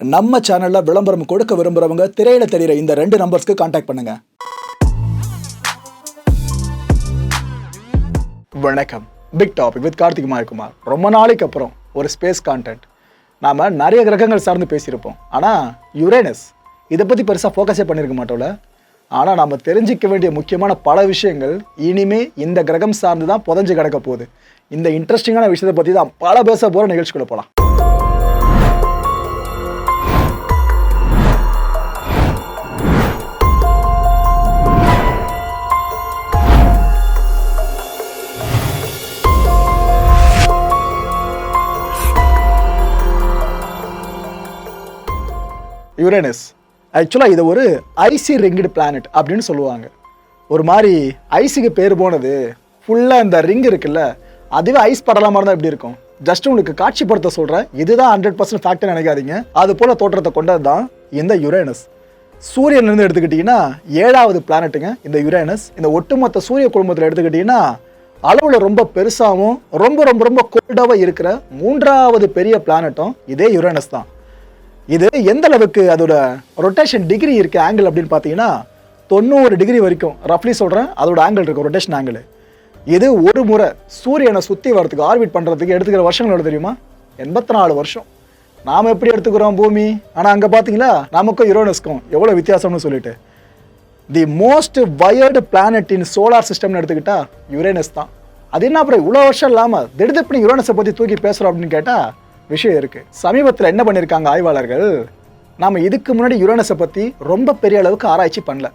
நம்ம சேனலில் விளம்பரம் கொடுக்க விரும்புகிறவங்க திரையில தெரிகிற இந்த ரெண்டு நம்பர்ஸ்க்கு காண்டாக்ட் பண்ணுங்க. வணக்கம். Big topic with Karthik Mayakumar ரொம்ப நாளைக்கு அப்புறம் ஒரு ஸ்பேஸ் கான்டென்ட் நாம் நிறைய கிரகங்கள் சார்ந்து பேசியிருப்போம். ஆனால் யுரேனஸ் இதை பற்றி பெருசாக ஃபோக்கஸே பண்ணியிருக்க மாட்டோம்ல. ஆனால் நம்ம தெரிஞ்சிக்க வேண்டிய முக்கியமான பல விஷயங்கள் இனிமே இந்த கிரகம் சார்ந்து தான் புதஞ்சு கிடக்க போகுது. இந்த இன்ட்ரெஸ்டிங்கான விஷயத்தை பற்றி தான் பல பேச போகிற நிகழ்ச்சிக்குள்ளே போகலாம் யுரேனஸ் ஆக்சுவலாக இது ஒரு ஐசி ரிங்குடு பிளானட் அப்படின்னு சொல்லுவாங்க. ஒரு மாதிரி ஐஸுக்கு பேர் போனது ஃபுல்லாக இந்த ரிங் இருக்குல்ல அதுவே ஐஸ் படலாமா இருந்தால் எப்படி இருக்கும். ஜஸ்ட் உங்களுக்கு காட்சிப்படுத்த சொல்கிறேன் இதுதான் ஹண்ட்ரட் பர்சன்ட் ஃபேக்ட்னு நினைக்காதீங்க. அது போல் தோற்றத்தை கொண்டது தான் இந்த யுரேனஸ் சூரியன்லேருந்து எடுத்துக்கிட்டிங்கன்னா ஏழாவது பிளானட்டுங்க இந்த யுரேனஸ் இந்த ஒட்டுமொத்த சூரிய குடும்பத்தில் எடுத்துக்கிட்டிங்கன்னா அளவில் ரொம்ப பெருசாகவும் ரொம்ப ரொம்ப ரொம்ப கோல்டாகவும் இருக்கிற மூன்றாவது பெரிய பிளானட்டும் இதே யுரேனஸ் தான். இது எந்த அளவுக்கு அதோட ரொட்டேஷன் டிகிரி இருக்குது ஆங்கிள் அப்படின்னு பார்த்தீங்கன்னா தொண்ணூறு டிகிரி வரைக்கும் ரஃப்லி சொல்கிறேன் அதோட ஆங்கிள் இருக்கும் ரொட்டேஷன் ஆங்கிள் இது ஒரு முறை சூரியனை சுற்றி வரதுக்கு ஆர்பிட் பண்ணுறதுக்கு எடுத்துக்கிற வருஷங்களோட தெரியுமா? எண்பத்தி நாலு வருஷம். நாம் எப்படி எடுத்துக்கிறோம் பூமி? ஆனால் அங்கே பார்த்தீங்களா? நமக்கும் யுரோனஸ்க்கும் எவ்வளோ வித்தியாசம்னு சொல்லிட்டு. The most weird planet in solar சிஸ்டம்னு எடுத்துக்கிட்டா யுரேனஸ் தான். அது என்ன அப்புறம் இவ்வளோ வருஷம் இல்லாமல் திடீர்னு யுரேனஸை பற்றி தூக்கி பேசுகிறோம் அப்படின்னு கேட்டால் விஷயம் இருக்குது சமீபத்தில் என்ன பண்ணியிருக்காங்க ஆய்வாளர்கள்? நாம் இதுக்கு முன்னாடி யுரேனஸை பற்றி ரொம்ப பெரிய அளவுக்கு ஆராய்ச்சி பண்ணல.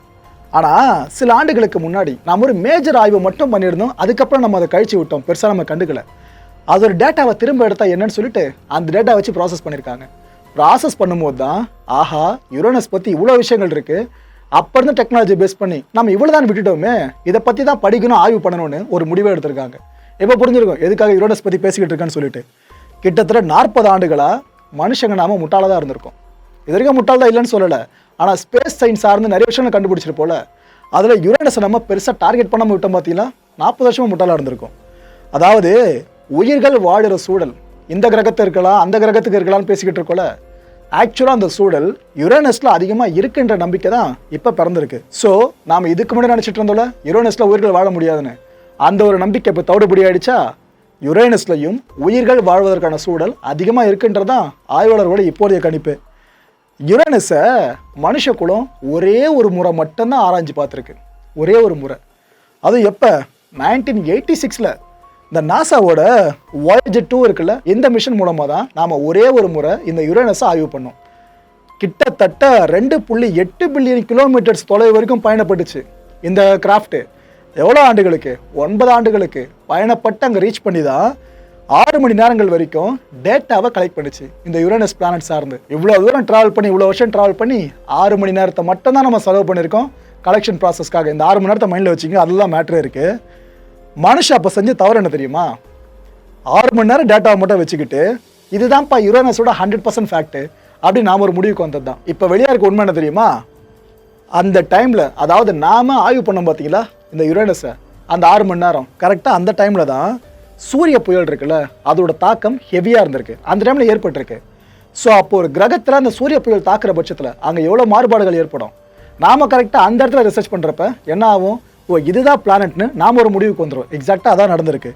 ஆனால் சில ஆண்டுகளுக்கு முன்னாடி நாம் ஒரு மேஜர் ஆய்வு மட்டும் பண்ணியிருந்தோம். அதுக்கப்புறம் நம்ம அதை கழிச்சு விட்டோம். பெருசாக நம்ம கண்டுக்கல. ஒரு டேட்டாவை திரும்ப எடுத்தா என்னன்னு சொல்லிட்டு அந்த டேட்டா வச்சு ப்ராசஸ் பண்ணியிருக்காங்க ப்ராசஸ் பண்ணும்போது தான் ஆஹா யுரேனஸ் பற்றி இவ்வளோ விஷயங்கள் இருக்குது அப்போ இருந்து டெக்னாலஜி பேஸ் பண்ணி நம்ம இவ்வளோ தான் விட்டுட்டோமே இதை பற்றி தான் படிக்கணும் ஆய்வு பண்ணணும்னு ஒரு முடிவை எடுத்திருக்காங்க. எப்போ புரிஞ்சிருக்கும் எதுக்காக யுரேனஸ் பற்றி பேசிக்கிட்டு இருக்கான்னு சொல்லிட்டு. கிட்டத்தட்ட நாற்பது ஆண்டுகளாக மனுஷங்க நாம முட்டாளாக தான் இருந்திருக்கோம். இது வரைக்கும் முட்டாள் தான் இல்லைன்னு சொல்லலை. ஆனால் ஸ்பேஸ் சயின்ஸ் சார்ந்து நிறைய விஷயங்கள் கண்டுபிடிச்சிருப்போல அதில் யுரேனஸை நம்ம பெருசாக டார்கெட் பண்ணாமல் விட்டோம் பார்த்தீங்கன்னா நாற்பது வருஷமும் முட்டாளாக இருந்திருக்கும். அதாவது உயிர்கள் வாழுற சூழல் இந்த கிரகத்தை இருக்கலாம் அந்த கிரகத்துக்கு இருக்கலாம்னு பேசிக்கிட்டு இருக்கோல ஆக்சுவலாக அந்த சூழல் யுரேனஸில் அதிகமாக இருக்குன்ற நம்பிக்கை தான் இப்போ பிறந்திருக்கு. ஸோ நாம் இதுக்கு முன்னாடி நினச்சிட்டு இருந்தோம்ல யுரேனஸில் உயிர்கள் வாழ முடியாதுன்னு. அந்த ஒரு நம்பிக்கை இப்போ தவிடுபடி ஆயிடுச்சா? யுரேனஸ்லையும் உயிர்கள் வாழ்வதற்கான சூழல் அதிகமாக இருக்குன்றதான் ஆய்வாளர்களோட இப்போதைய கணிப்பு. யுரேனஸை மனுஷ ஒரே ஒரு முறை மட்டும்தான் ஆராய்ஞ்சு பார்த்துருக்கு. ஒரே ஒரு முறை. அதுவும் எப்போ? நைன்டீன் எயிட்டி சிக்ஸில் இந்த நாசாவோட வாயேஜர் டூ இருக்குல்ல இந்த மிஷன் மூலமாக தான் நாம் ஒரே ஒரு முறை இந்த யுரேனஸை ஆய்வு பண்ணோம். கிட்டத்தட்ட ரெண்டு புள்ளி எட்டு பில்லியன் கிலோமீட்டர்ஸ் தொலைவு வரைக்கும் பயணப்பட்டுச்சு இந்த கிராஃப்ட்டு எவ்வளோ ஆண்டுகளுக்கு? ஒன்பது ஆண்டுகளுக்கு. பயணப்பட்டு அங்கே ரீச் பண்ணி தான் ஆறு மணி நேரங்கள் வரைக்கும் டேட்டாவை கலெக்ட் பண்ணிச்சு. இந்த யுரேனஸ் பிளானட் சார்ந்து. இவ்வளோ தூரம் ட்ராவல் பண்ணி இவ்வளோ வருஷம் ட்ராவல் பண்ணி ஆறு மணி நேரத்தை மட்டும் தான் நம்ம செலவு பண்ணியிருக்கோம். கலெக்ஷன் ப்ராசஸ்க்காக இந்த ஆறு மணி நேரத்தை மைண்டில் வச்சுங்க அதெல்லாம் மேட்ரு இருக்குது மனுஷன் அப்போ செஞ்ச தவறு என்ன தெரியுமா? ஆறு மணி நேரம் டேட்டாவை மட்டும் வச்சுக்கிட்டு இதுதான்ப்பா யுரேனஸோட ஹண்ட்ரட் பர்சன்ட் ஃபேக்ட்டு அப்படி நாம் ஒரு முடிவுக்கு வந்தது தான் இப்போ வெளியாக இருக்க உண்மை என்ன தெரியுமா? அந்த டைமில் அதாவது நாம ஆய்வு பண்ணோம் பார்த்தீங்களா இந்த யுரேனஸை அந்த ஆறு மணி நேரம். கரெக்டாக அந்த டைமில் தான் சூரிய புயல் இருக்குல்ல அதோட தாக்கம் ஹெவியாக இருந்திருக்கு. அந்த டைமில் ஏற்பட்டிருக்கு. ஸோ அப்போ ஒரு கிரகத்தில் அந்த சூரிய புயல் தாக்குற பட்சத்தில் அங்கே எவ்வளோ மாறுபாடுகள் ஏற்படும்? நாம கரெக்டாக அந்த இடத்துல ரிசர்ச் பண்ணுறப்ப என்ன ஆகும்? ஓ இதுதான் பிளானட்னு நாம் ஒரு முடிவுக்கு வந்துடும் எக்ஸாக்டாக அதான் நடந்திருக்கு.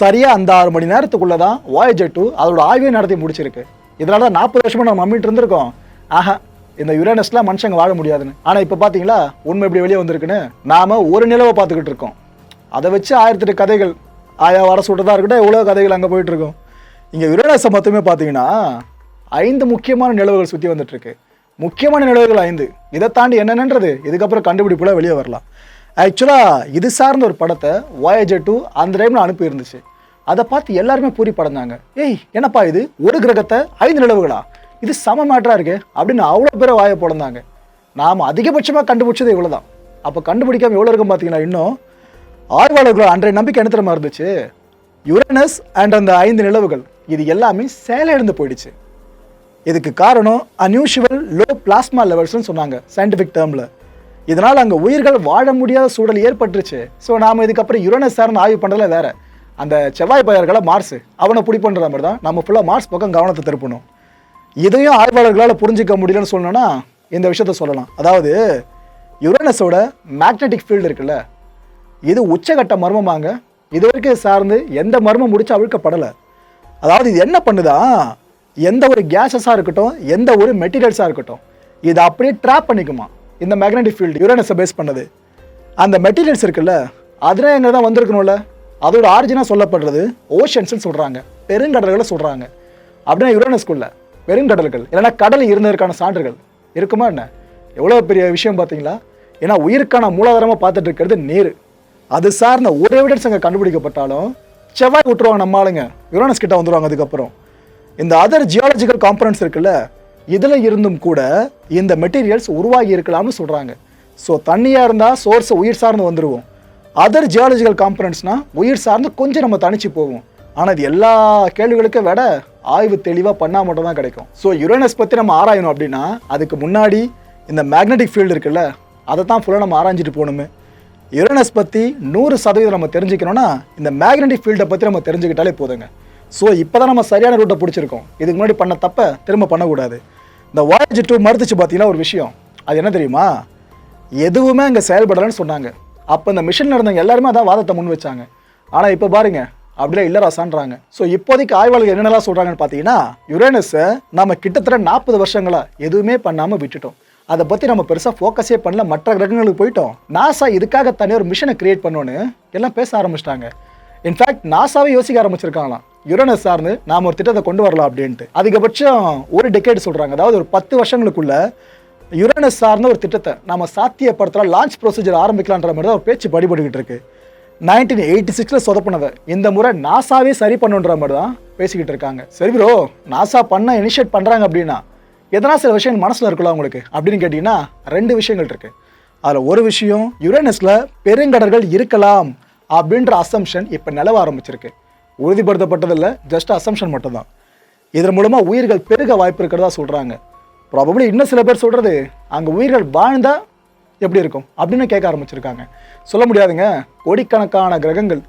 சரியாக அந்த ஆறு மணி நேரத்துக்குள்ளே தான் வாயேஜர் டூ அதோட ஆய்வையும் நடத்தி முடிச்சிருக்கு. இதனால தான் நாற்பது வருஷமாக நம்ம மம்மிட்டு இருந்திருக்கோம். ஆஹா இந்த யுரேனஸ்லாம் மனுஷங்க வாழ முடியாதுன்னு. ஆனால் இப்போ பார்த்தீங்களா உண்மை எப்படி வெளியே வந்திருக்குன்னு. நாம் ஒரு நிலவை பார்த்துக்கிட்டு இருக்கோம். அதை வச்சு ஆயிரத்தெட்டு கதைகள். ஆயா வர சுட்டதாக இருக்கட்டும் எவ்வளோ கதைகள் அங்கே போயிட்டுருக்கோம் இங்கே யுரேனஸை மொத்தமே பார்த்தீங்கன்னா ஐந்து முக்கியமான நிலவுகள் சுற்றி வந்துட்டுருக்கு. முக்கியமான நிலவுகள் ஐந்து. இதை தாண்டி என்னென்னன்றது? இதுக்கப்புறம் கண்டுபிடிப்புலாம் வெளியே வரலாம். ஆக்சுவலாக இது சார்ந்த ஒரு படத்தை வாயேஜர் டூ அந்த டைமில் அனுப்பியிருந்துச்சு. அதை பார்த்து எல்லாருமே பூரி படந்தாங்க ஏய் என்னப்பா இது? ஒரு கிரகத்தை ஐந்து நிலவுகளா? இது சம மேட்டராக இருக்கு அப்படின்னு அவ்வளோ பேரை வாயை பிறந்தாங்க நாம் அதிகபட்சமாக கண்டுபிடிச்சது இவ்வளோ தான் அப்போ கண்டுபிடிக்காமல் எவ்வளோ இருக்கும் பார்த்தீங்கன்னா இன்னும்? ஆய்வாளர்கள் அன்றைய நம்பிக்கை என்ன மாதிரி இருந்துச்சு? யுரேனஸ் அண்ட் அந்த ஐந்து நிலவுகள் இது எல்லாமே செயலிழந்து போயிடுச்சு. இதுக்கு காரணம் அன்யூஷுவல் லோ பிளாஸ்மா லெவல்ஸ்னு சொன்னாங்க சயின்டிஃபிக் டேர்மில் இதனால் அங்கே உயிர்கள் வாழ முடியாத சூழல் ஏற்பட்டுருச்சு. ஸோ நாம் இதுக்கப்புறம் யுரேனஸ் சார்னு ஆய்வு பண்ணுறதுல வேறு. அந்த செவ்வாய் பயிர்களை மார்ஸ் அவனை பிடி பண்ணுற மாதிரி தான். நம்ம ஃபுல்லாக மார்ஸ் பக்கம் கவனத்தை திருப்பணும். இதையும் ஆய்வாளர்களால் புரிஞ்சிக்க முடியலன்னு சொல்லணும்னா இந்த விஷயத்த சொல்லலாம். அதாவது யுரேனஸோட மேக்னெட்டிக் ஃபீல்டு இருக்குல்ல இது உச்சகட்ட மர்மமாங்க இது வரைக்கும் சார்ந்து எந்த மர்மம் முடிச்சு அவிழ்க்கப்படலை. அதாவது இது என்ன பண்ணுதா? எந்த ஒரு கேஸஸாக இருக்கட்டும் எந்த ஒரு மெட்டீரியல்ஸாக இருக்கட்டும் இதை அப்படியே ட்ராப் பண்ணிக்குமா. இந்த மேக்னெட்டிக் ஃபீல்டு யுரேனஸை பேஸ் பண்ணது. அந்த மெட்டீரியல்ஸ் இருக்குல்ல அதில் எங்கே தான் வந்திருக்கணும்ல? அதோட ஆரிஜினாக சொல்லப்படுறது ஓஷன்ஸ்னு சொல்கிறாங்க பெருங்கடல்களை சொல்கிறாங்க அப்படின்னா யுரேனஸ்குள்ளே பெருங்கடல்கள் இல்லைன்னா கடல் இருந்ததற்கான சான்றுகள். இருக்குமா என்ன? எவ்வளோ பெரிய விஷயம் பார்த்தீங்களா? ஏன்னா உயிருக்கான மூலாதாரமாக பார்த்துட்டு இருக்கிறது நீர். அது சார்ந்த ஒரு எவிடன்ஸ் அங்கே கண்டுபிடிக்கப்பட்டாலும் செவ்வாய் விட்டுருவாங்க நம்ம ஆளுங்க. யுரானஸ் கிட்ட வந்துடுவாங்க அதுக்கப்புறம். இந்த அதர் ஜியாலஜிக்கல் காம்பனன்ஸ் இருக்குல்ல இதில் இருந்தும் கூட இந்த மெட்டீரியல்ஸ் உருவாகி இருக்கலாம்னு சொல்கிறாங்க ஸோ தண்ணியாக இருந்தால் சோர்ஸ் உயிர் சார்ந்து வந்துடுவோம் அதர் ஜியாலஜிக்கல் காம்பனன்ட்ஸ்னால் உயிர் சார்ந்து கொஞ்சம் நம்ம தனிச்சு போவோம். ஆனால் இது எல்லா கேள்விகளுக்கும் விட. ஆய்வு தெளிவாக பண்ணால் மட்டும் தான் கிடைக்கும். ஸோ யுரேனஸ் பற்றி நம்ம ஆராயணும் அப்படின்னா அதுக்கு முன்னாடி இந்த மேக்னெட்டிக் ஃபீல்டு இருக்குல்ல அதை தான் ஃபுல்லாக நம்ம ஆராய்ஞ்சிட்டு போகணுமே. யுரேனஸ் பற்றி நூறு சதவீதம் நம்ம தெரிஞ்சுக்கணும்னா இந்த மேக்னெட்டிக் ஃபீல்டை பற்றி நம்ம தெரிஞ்சுக்கிட்டாலே போதுங்க. ஸோ இப்போ தான் நம்ம சரியான ரூட்டை பிடிச்சிருக்கோம். இதுக்கு முன்னாடி பண்ண தப்ப திரும்ப பண்ணக்கூடாது. இந்த வாயேஜ் டூ மறுத்துச்சு பார்த்தீங்கன்னா ஒரு விஷயம். அது என்ன தெரியுமா? எதுவுமே அங்கே செயல்படலைன்னு சொன்னாங்க. அப்போ இந்த மிஷினில் இருந்தவங்க எல்லாருமே அதான் வாதத்தை முன் வச்சாங்க. ஆனால் இப்போ பாருங்கள் அப்படிலாம் இல்லை ராசான்றாங்க. ஸோ இப்போதைக்கு ஆய்வாளர்கள் என்னென்னலாம் சொல்கிறாங்கன்னு பார்த்தீங்கன்னா யுரேனஸை நம்ம கிட்டத்தட்ட நாற்பது வருஷங்களா எதுவுமே பண்ணாமல் விட்டுட்டோம். அதை பற்றி நம்ம பெருசாக ஃபோக்கஸே பண்ணல. மற்ற கிரகங்களுக்கு போயிட்டோம். நாசா இதுக்காக தனியாக ஒரு மிஷனை கிரியேட் பண்ணோன்னு எல்லாம் பேச ஆரம்பிச்சிட்டாங்க. இன்ஃபேக்ட் நாசாவே யோசிக்க ஆரம்பிச்சிருக்காங்களாம். யுரேனஸ் சார்ந்து நாம் ஒரு திட்டத்தை கொண்டு வரலாம் அப்படின்ட்டு. அதிகபட்சம் ஒரு டெக்கேட் சொல்கிறாங்க அதாவது ஒரு பத்து வருஷங்களுக்குள்ள யுரேனஸ் சார்ந்த ஒரு திட்டத்தை நம்ம சாத்தியப்படுத்தலாம் லான்ச் ப்ரொசீஜர் ஆரம்பிக்கலான்ற மாதிரி தான் ஒரு பேச்சு படிபட்டுக்கிட்டு இருக்குது நைன்டீன் எயிட்டி சிக்ஸில் சொதப்பினதை. இந்த முறை நாசாவே சரி பண்ணுன்ற மாதிரி தான் பேசிக்கிட்டு இருக்காங்க. சரி ப்ரோ நாசா பண்ண இனிஷியேட் பண்ணுறாங்க அப்படின்னா எதனா சில விஷயங்கள் மனசில் இருக்கலாம் உங்களுக்கு? அப்படின்னு கேட்டிங்கன்னா ரெண்டு விஷயங்கள் இருக்குது அதில் ஒரு விஷயம் யுரேனஸில் பெருங்கடல்கள் இருக்கலாம் அப்படின்ற அசம்ஷன் இப்போ நிலவ ஆரம்பிச்சிருக்கு. உறுதிப்படுத்தப்பட்டதில்லை ஜஸ்ட் அசம்ஷன் மட்டும்தான். இதன் மூலமாக உயிர்கள் பெருக வாய்ப்பு இருக்கிறதா சொல்கிறாங்க ப்ராபப்ளி இன்னும் சில பேர் சொல்கிறது அங்கே உயிர்கள் வாழ்ந்தால் எப்படி இருக்கும் அப்படின்னு கேட்க ஆரம்பிச்சிருக்காங்க. சொல்ல முடியாதுங்க. கோடிக்கணக்கான கிரகங்கள்.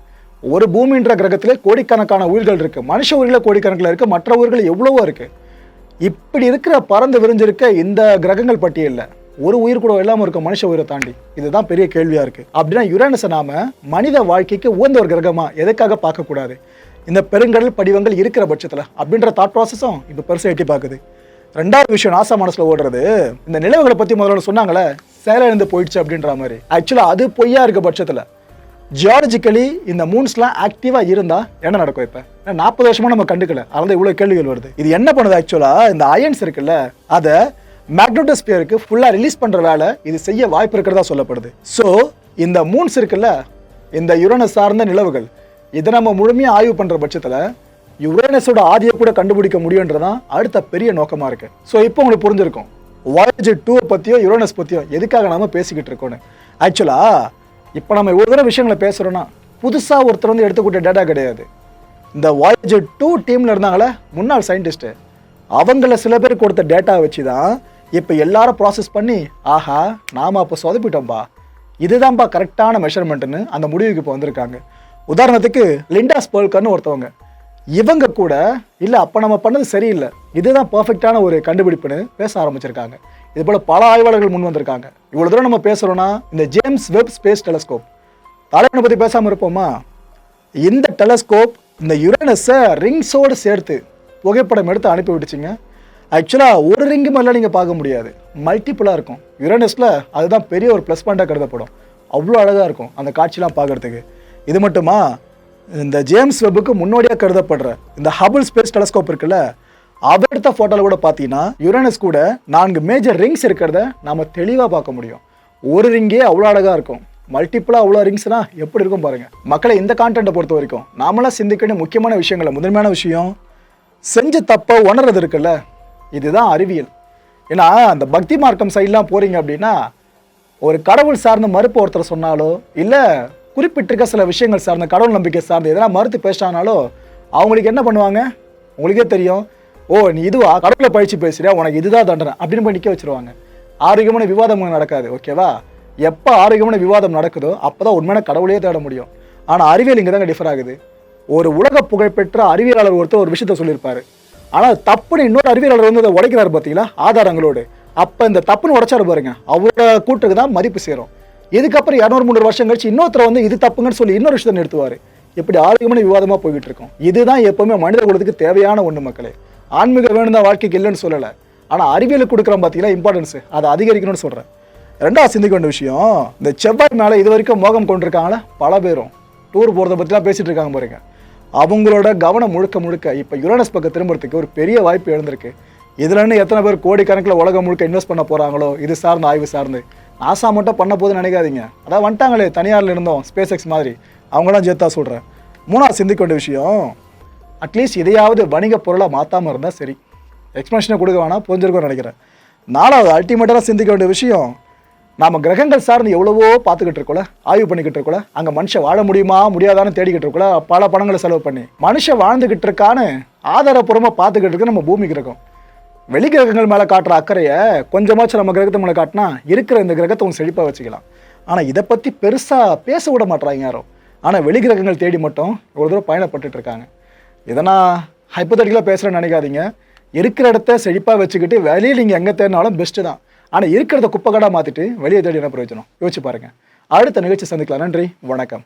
ஒரு பூமின்ற கிரகத்திலே கோடிக்கணக்கான உயிர்கள் இருக்குது மனுஷ உயிரில் கோடிக்கணக்கில் இருக்குது மற்ற உயிர்கள் எவ்வளவோ இருக்குது இப்படி இருக்கிற பறந்து விரிஞ்சிருக்க இந்த கிரகங்கள் பட்டியலில் ஒரு உயிர் கூட இல்லாமல் இருக்க மனுஷ உயிரை தாண்டி இதுதான் பெரிய கேள்வியாக இருக்குது அப்படின்னா யுரேனஸை நாம மனித வாழ்க்கைக்கு உகந்த ஒரு கிரகமாக எதுக்காக பார்க்கக்கூடாது? இந்த பெருங்கடல் படிவங்கள் இருக்கிற பட்சத்தில் அப்படின்ற தாட் ப்ராசஸும் இப்போ பெருசாக எட்டி பார்க்குது. ரெண்டாவது விஷயம் நாசா மனசில் ஓடுறது. இந்த நிலவுகளை பற்றி முதல்ல சொன்னாங்களே சேலை எழுந்து போயிடுச்சு அப்படின்ற மாதிரி. ஆக்சுவலாக அது பொய்யா இருக்க பட்சத்தில் ஜியாலஜிக்கலி இந்த மூன்ஸ்லாம் ஆக்டிவாக இருந்தால் என்ன நடக்கும் இப்போ? நாற்பது வருஷமாக நம்ம கண்டுக்கல. அதனால இவ்வளோ கேள்விகள் வருது. இது என்ன பண்ணுது ஆக்சுவலாக இந்த அயன்ஸ் இருக்குல்ல அதை மேக்னோட்டோஸ்பியருக்கு ஃபுல்லாக ரிலீஸ் பண்ணுற வேலை இது செய்ய வாய்ப்பு இருக்கிறதா சொல்லப்படுது. ஸோ இந்த மூன்ஸ் இருக்குல்ல இந்த யுரேனஸ் சார்ந்த நிலவுகள் இதை நம்ம முழுமையாக ஆய்வு பண்ணுற பட்சத்தில் யுரேனஸோட ஆதியை கூட கண்டுபிடிக்க முடியுன்றதான் அடுத்த பெரிய நோக்கமாக இருக்குது ஸோ இப்போ உங்களுக்கு புரிஞ்சிருக்கும். வாயேஜ் டூவை பற்றியோ யுரோனஸ் பற்றியோ எதுக்காக நாம் பேசிக்கிட்டு இருக்கோன்னு? ஆக்சுவலாக இப்போ நம்ம இவ்வளோ தூரம் விஷயங்களை பேசுகிறோன்னா புதுசாக ஒருத்தர் வந்து எடுத்துக்கிட்ட டேட்டா கிடையாது. இந்த வாயேஜ் டூ டீமில் இருந்தாங்களே முன்னாள் சயின்டிஸ்ட்டு அவங்கள சில பேர் கொடுத்த டேட்டா வச்சு தான் இப்போ எல்லாரும் ப்ராசஸ் பண்ணி ஆஹா நாம் அப்போ சொதப்பிட்டோம்பா. இதுதான்ப்பா கரெக்டான மெஷர்மெண்ட்டுன்னு அந்த முடிவுக்கு இப்போ வந்திருக்காங்க. உதாரணத்துக்கு லிண்டா ஸ்போல்கர்னு ஒருத்தவங்க. இவங்க கூட இல்லை அப்போ நம்ம பண்ணது சரியில்லை. இதுதான் பர்ஃபெக்டான ஒரு கண்டுபிடிப்புன்னு பேச ஆரம்பிச்சிருக்காங்க. இது போல் பல ஆய்வாளர்கள் முன் வந்திருக்காங்க. இவ்வளோ தூரம் நம்ம பேசுகிறோன்னா இந்த ஜேம்ஸ் வெப் ஸ்பேஸ் டெலஸ்கோப். தலைவனை பற்றி பேசாமல் இருப்போமா? இந்த டெலஸ்கோப் இந்த யுரேனஸை ரிங்ஸோடு சேர்த்து புகைப்படம் எடுத்து அனுப்பி விட்டுச்சிங்க. ஆக்சுவலாக ஒரு ரிங்கு மேலே நீங்கள் பார்க்க முடியாது. மல்டிப்புளாக இருக்கும். யுரேனஸில் அதுதான் பெரிய ஒரு ப்ளஸ் பாயிண்டாக கருதப்படும். அவ்வளோ அழகாக இருக்கும் அந்த காட்சிலாம் பார்க்குறதுக்கு. இது மட்டுமா? இந்த ஜேம்ஸ் வெப்புக்கு முன்னோடியாக கருதப்படுற இந்த ஹபிள் ஸ்பேஸ் டெலஸ்கோப் இருக்குல்ல அவர் எடுத்த ஃபோட்டோவில் கூட பார்த்தீங்கன்னா யுரேனஸ் கூட நான்கு மேஜர் ரிங்ஸ் இருக்கிறத நாம் தெளிவாக பார்க்க முடியும். ஒரு ரிங்கே அவ்வளோ அழகாக இருக்கும். மல்டிப்புளாக அவ்வளோ ரிங்ஸ்னால் எப்படி இருக்கும் பாருங்கள் மக்களை இந்த கான்டென்ட்டை பொறுத்த வரைக்கும் நாமளாம் சிந்திக்கணும். முக்கியமான விஷயங்களை முதன்மையான விஷயம் செஞ்ச தப்பை உணர்றது இருக்குல்ல. இதுதான் அறிவியல். ஏன்னா அந்த பக்தி மார்க்கம் சைட்லாம் போகிறீங்க அப்படின்னா ஒரு கடவுள் சார்ந்த மறுப்பு ஒருத்தர் சொன்னாலோ இல்லை குறிப்பிட்டிருக்க சில விஷயங்கள் சார்ந்த கடவுள் நம்பிக்கை சார்ந்து எதனா மறுத்து பேசினானாலோ அவங்களுக்கு என்ன பண்ணுவாங்க? உங்களுக்கே தெரியும். ஓ நீ இதுவா? கடவுளை பழிச்சு பேசுறியா? உனக்கு இதுதான் தண்டனை அப்படின்னு போய் நிற்க வச்சுருவாங்க. ஆரோக்கியமான விவாதம் நடக்காது ஓகேவா எப்போ ஆரோக்கியமான விவாதம் நடக்குதோ அப்போ தான் உண்மையான கடவுளையே தேட முடியும். ஆனால் அறிவியல் இங்கே தாங்க டிஃபர் ஆகுது. ஒரு உலக புகழ்பெற்ற அறிவியலாளர் ஒருத்தர் ஒரு விஷயத்த சொல்லியிருப்பார். ஆனால் தப்புன்னு இன்னொரு அறிவியலாளர் வந்து அதை உடைக்கிறாரு பார்த்தீங்களா ஆதாரங்களோடு. அப்போ இந்த தப்புன்னு உடைச்சாரு பாருங்க அவரோட கூட்டுக்கு தான் மதிப்பு சேரும். இதுக்கப்புறம் இரநூறு முந்நூறு வருஷம் கழிச்சு இன்னொருத்தர் வந்து இது தப்புங்கன்னு சொல்லி இன்னொரு விஷயத்தை நிறுத்துவார். இப்படி ஆரோக்கியமான விவாதமாக போய்கிட்டு இருக்கோம் இதுதான் எப்பவுமே மனித குலத்துக்கு தேவையான ஒன்று மக்களே. ஆன்மீக வேணும் தான் வாழ்க்கைக்கு இல்லைன்னு சொல்லலை. ஆனால் அறிவியலுக்கு கொடுக்குறோம் பார்த்தீங்கன்னா இம்பார்ட்டன்ஸ் அதை அதிகரிக்கணும்னு சொல்கிறேன் ரெண்டாவது சிந்திக்க வேண்டிய விஷயம் இந்த செவ்வாய் மேலே இது வரைக்கும் மோகம் கொண்டிருக்காங்களே? பல பேரும். டூர் போகிறத பற்றிலாம் பேசிகிட்டு இருக்காங்க பாருங்க. அவங்களோட கவனம் முழுக்க முழுக்க இப்போ யுரேனஸ் பக்கம் திரும்புறதுக்கு ஒரு பெரிய வாய்ப்பு எழுந்திருக்கு. இதுல இருந்து எத்தனை பேர் கோடிக்கணக்கில் உலகம் முழுக்க இன்வெஸ்ட் பண்ண போகிறாங்களோ இது சார்ந்த ஆய்வு சார்ந்து. நாசா மட்டும் பண்ண போதுன்னு நினைக்காதீங்க. அதான் வந்துட்டாங்களே தனியாரில் இருந்தோம் ஸ்பேஸ் எக்ஸ் மாதிரி அவங்களாம் சேர்த்தா சொல்கிறேன் மூணாவது சிந்திக்க வேண்டிய விஷயம் அட்லீஸ்ட் இதையாவது வணிக பொருளாக மாற்றாமல் இருந்தால் சரி. எக்ஸ்பிளேஷனை கொடுக்க வேணாம் புரிஞ்சிருக்கும்னு நினைக்கிறேன். நாலாவது அல்டிமேட்டாக சிந்திக்க வேண்டிய விஷயம் நாம் கிரகங்கள் சார்ந்து எவ்வளவோ பார்த்துக்கிட்டு இருக்கோல ஆய்வு பண்ணிக்கிட்டு இருக்கோல அங்கே மனுஷன் வாழ முடியுமா முடியாதான்னு தேடிக்கிட்டு இருக்கோல பல பணங்களை செலவு பண்ணி. மனுஷன் வாழ்ந்துக்கிட்டு இருக்கான்னு ஆதாரப்பூர்வமாக பார்த்துக்கிட்டு இருக்க நம்ம பூமி கிரகம் வெளி கிரகங்கள் மேலே காட்டுற அக்கறையை கொஞ்சமாச்சும் நம்ம கிரகத்து மேலே காட்டினா இருக்கிற இந்த கிரகத்தை உங்க செழிப்பாக வச்சுக்கலாம். ஆனால் இதை பற்றி பெருசாக பேச விட மாட்றாங்க யாரும். ஆனால் வெளி கிரகங்கள் தேடி மட்டும் இவ்வளோ தூரம் பயணப்பட்டுட்டு இருக்காங்க. இதை நான் ஹைப்போதட்டிக்கலாக பேசுகிறேன்னு நினைக்காதீங்க. இருக்கிற இடத்த செழிப்பாக வச்சுக்கிட்டு வெளியே நீங்கள் எங்கே தேடினாலும் பெஸ்ட்டு தான். ஆனால் இருக்கிறத குப்பைக்கடாக மாற்றிட்டு வெளியே தேடி என்ன பிரயோஜனம்? யோசிச்சு பாருங்கள் அடுத்த நிகழ்ச்சி சந்திக்கலாம். நன்றி. வணக்கம்.